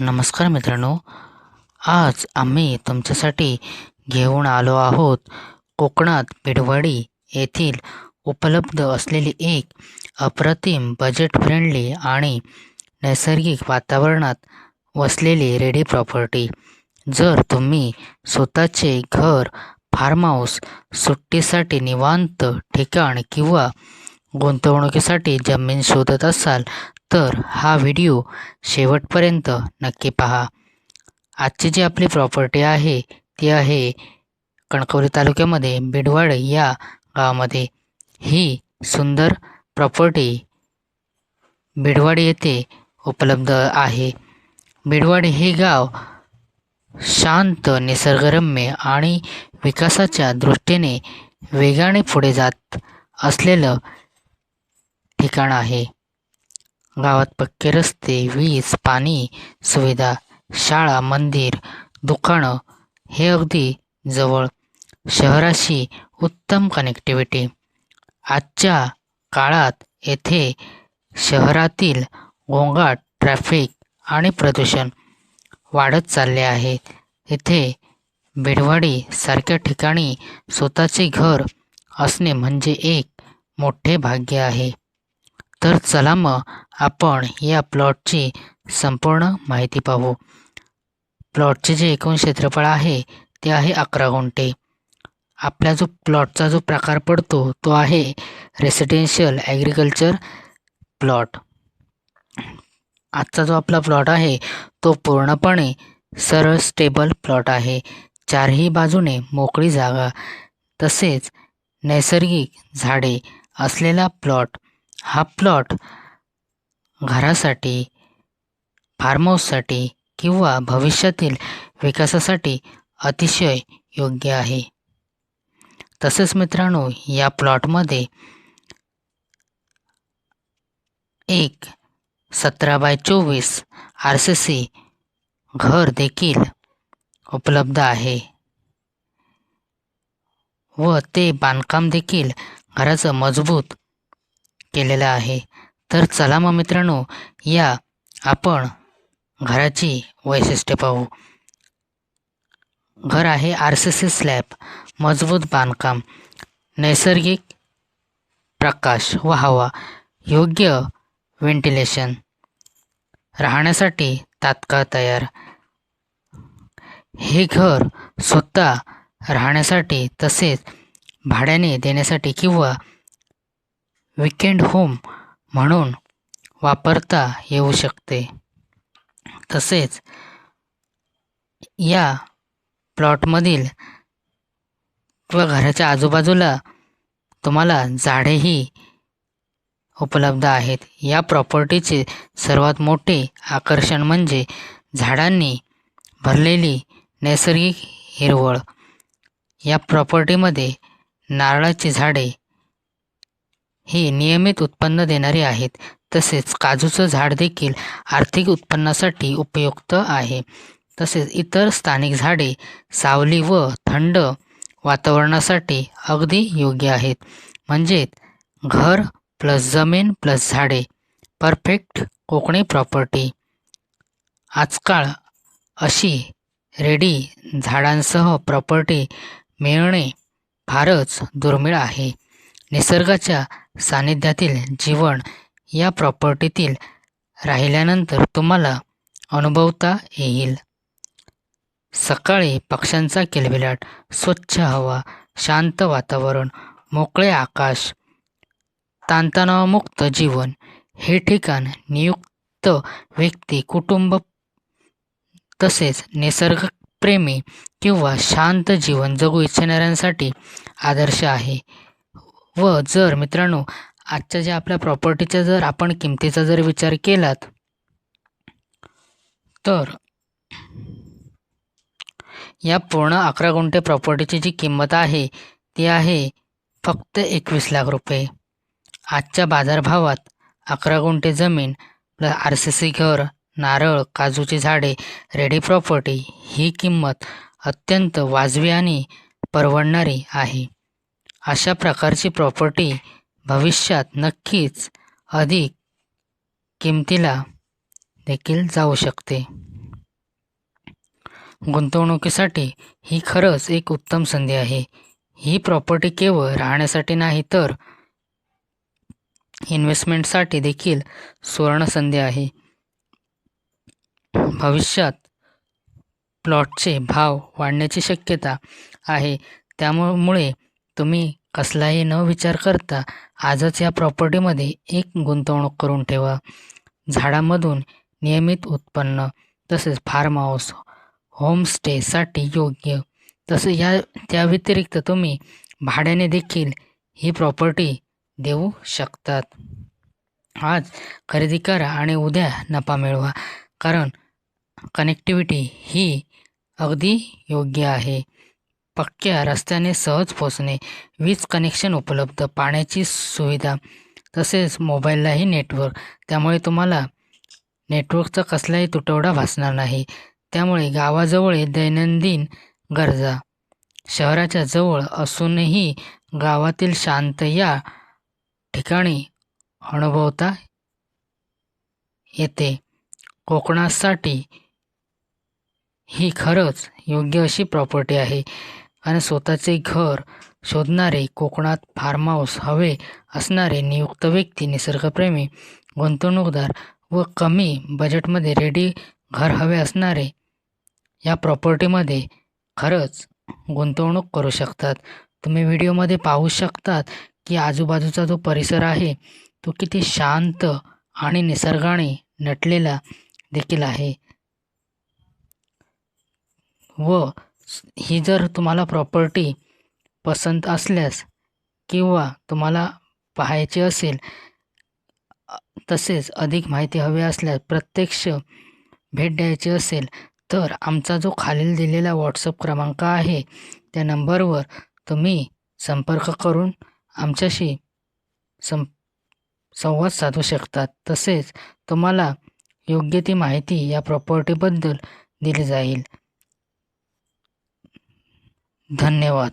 नमस्कार मित्रांनो. आज आम्ही तुमच्यासाठी घेऊन आलो आहोत कोकणात बिडवाडी येथील उपलब्ध असलेली एक अप्रतिम बजेट फ्रेंडली आणि नैसर्गिक वातावरणात वसलेली रेडी प्रॉपर्टी जर तुम्ही स्वतःचे घर फार्म हाऊस सुट्टीसाठी निवांत ठिकाण किंवा गुंतवणुकीसाठी जमीन शोधत असाल तर हा व्हिडिओ शेवटपर्यंत नक्की पहा. आजची जी आपली प्रॉपर्टी आहे ती आहे कणकवली तालुक्यामध्ये बिडवाड या गावामध्ये. ही सुंदर प्रॉपर्टी बिडवाडी येथे उपलब्ध आहे. बिडवाडी हे गाव शांत निसर्गरम्य आणि विकासाच्या दृष्टीने वेगाने पुढे जात असलेलं ठिकाण आहे. गावात पक्के रस्ते वीज पाणी सुविधा शाळा मंदिर दुकानं हे अगदी जवळ. शहराशी उत्तम कनेक्टिव्हिटी आजच्या काळात येथे शहरातील गोंगाट ट्रॅफिक आणि प्रदूषण वाढत चालले आहे. येथे बेडवाडी सारख्या ठिकाणी स्वतःचे घर असणे म्हणजे एक मोठे भाग्य आहे. तर चला मग आपण या प्लॉटची संपूर्ण माहिती पाहू. प्लॉटचे जे एकूण क्षेत्रफळ आहे ते आहे अकरा गुंठे. आपला जो प्लॉटचा जो प्रकार पडतो तो आहे रेसिडेन्शियल ॲग्रिकल्चर प्लॉट आजचा जो आपला प्लॉट आहे तो पूर्णपणे सरळ स्टेबल प्लॉट आहे. चारही बाजूने मोकळी जागा तसेच नैसर्गिक झाडे असलेला प्लॉट हा प्लॉट घरासाठी फार्म हाऊससाठी किंवा भविष्यातील विकासासाठी अतिशय योग्य आहे. तसेच मित्रांनो या प्लॉटमध्ये एक सतरा बाय चोवीस आर सी सी घर देखील उपलब्ध आहे व ते बांधकाम देखील घराचं मजबूत केलेलं आहे. तर चला मग मित्रांनो या आपण घराची वैशिष्ट्ये पाहू. घर आहे आर सी सी स्लॅब मजबूत बांधकाम नैसर्गिक प्रकाश व हवा योग्य व्हेंटिलेशन राहण्यासाठी तात्काळ तयार. हे घर स्वतः राहण्यासाठी तसेच भाड्याने देण्यासाठी किंवा विकेंड होम म्हणून वापरता येऊ शकते. तसेच या प्लॉटमधील किंवा घराच्या आजूबाजूला तुम्हाला झाडेही उपलब्ध आहेत. या प्रॉपर्टीचे सर्वात मोठे आकर्षण म्हणजे झाडांनी भरलेली नैसर्गिक हिरवळ. या प्रॉपर्टीमध्ये नारळाची झाडे ही नियमित उत्पन्न देणारी आहेत. तसेच काजूचं झाड देखील आर्थिक उत्पन्नासाठी उपयुक्त आहे. तसेच इतर स्थानिक झाडे सावली व थंड वातावरणासाठी अगदी योग्य आहेत. म्हणजे घर प्लस जमीन प्लस झाडे परफेक्ट कोकणी प्रॉपर्टी आजकाल अशी रेडी झाडांसह प्रॉपर्टी मिळणे फारच दुर्मिळ आहे. निसर्गाच्या सानिध्यातील जीवन या प्रॉपर्टीतील राहिल्यानंतर तुम्हाला अनुभवता येईल. सकाळी पक्ष्यांचा किलबिलाट स्वच्छ हवा शांत वातावरण मोकळे आकाश ताणतणावमुक्त जीवन हे ठिकाण नियुक्त व्यक्ती कुटुंब तसेच निसर्गप्रेमी किंवा शांत जीवन जगू इच्छिणाऱ्यांसाठी आदर्श आहे. व जर मित्रांनो आजच्या ज्या आपल्या प्रॉपर्टीचा जर आपण किमतीचा जर विचार केलात तर या पूर्ण अकरा गुंठे प्रॉपर्टीची जी किंमत आहे ती आहे फक्त एकवीस लाख रुपये. आजच्या बाजारभावात अकरा गुंठे जमीन प्लस आर सी सी घर नारळ काजूची झाडे रेडी प्रॉपर्टी ही किंमत अत्यंत वाजवी आणि परवडणारी आहे. अशा प्रकारची प्रॉपर्टी भविष्यात नक्कीच अधिक किमतीला देखील जाऊ शकते. गुंतवणुकीसाठी ही खरंच एक उत्तम संधी आहे. ही प्रॉपर्टी केवळ राहण्यासाठी नाही तर इन्व्हेस्टमेंटसाठी देखील सुवर्ण संधी आहे. भविष्यात प्लॉटचे भाव वाढण्याची शक्यता आहे. त्यामुळे तुम्ही कसलाही न विचार करता आजच या प्रॉपर्टीमध्ये एक गुंतवणूक करून ठेवा. झाडामधून नियमित उत्पन्न तसेच फार्म हाऊस होमस्टेसाठी योग्य. तसे या त्या व्यतिरिक्त तुम्ही भाड्याने देखील ही प्रॉपर्टी देऊ शकतात. आज खरेदी करा आणि उद्या नफा मिळवा कारण कनेक्टिव्हिटी ही अगदी योग्य आहे. पक्क्या रस्त्याने सहज पोचणे वीज कनेक्शन उपलब्ध पाण्याची सुविधा तसेच मोबाईललाही नेटवर्क. त्यामुळे तुम्हाला नेटवर्कचा कसलाही तुटवडा भासणार नाही. त्यामुळे गावाजवळ दैनंदिन गरजा शहराच्या जवळ असूनही गावातील शांत या ठिकाणी अनुभवता येते. कोकणासाठी ही खरंच योग्य अशी प्रॉपर्टी आहे. आणि स्वतःचे घर शोधणारे कोकणात फार्म हाऊस हवे असणारे नियुक्त व्यक्ती निसर्गप्रेमी गुंतवणूकदार व कमी बजेटमध्ये रेडी घर हवे असणारे या प्रॉपर्टीमध्ये खरंच गुंतवणूक करू शकतात. तुम्ही व्हिडिओमध्ये पाहू शकतात की आजूबाजूचा जो परिसर आहे तो किती शांत आणि निसर्गाने नटलेला देखील आहे. व ही जर तुम्हाला प्रॉपर्टी पसंत असल्यास किंवा तुम्हाला पाहायची असेल तसेच अधिक माहिती हवी असल्यास प्रत्यक्ष भेट द्यायची असेल तर आमचा जो खालील दिलेला व्हॉट्सअप क्रमांक आहे त्या नंबरवर तुम्ही संपर्क करून आमच्याशी सं संवाद साधू शकतात. तसेच तुम्हाला योग्य ती माहिती या प्रॉपर्टीबद्दल दिली जाईल. धन्यवाद.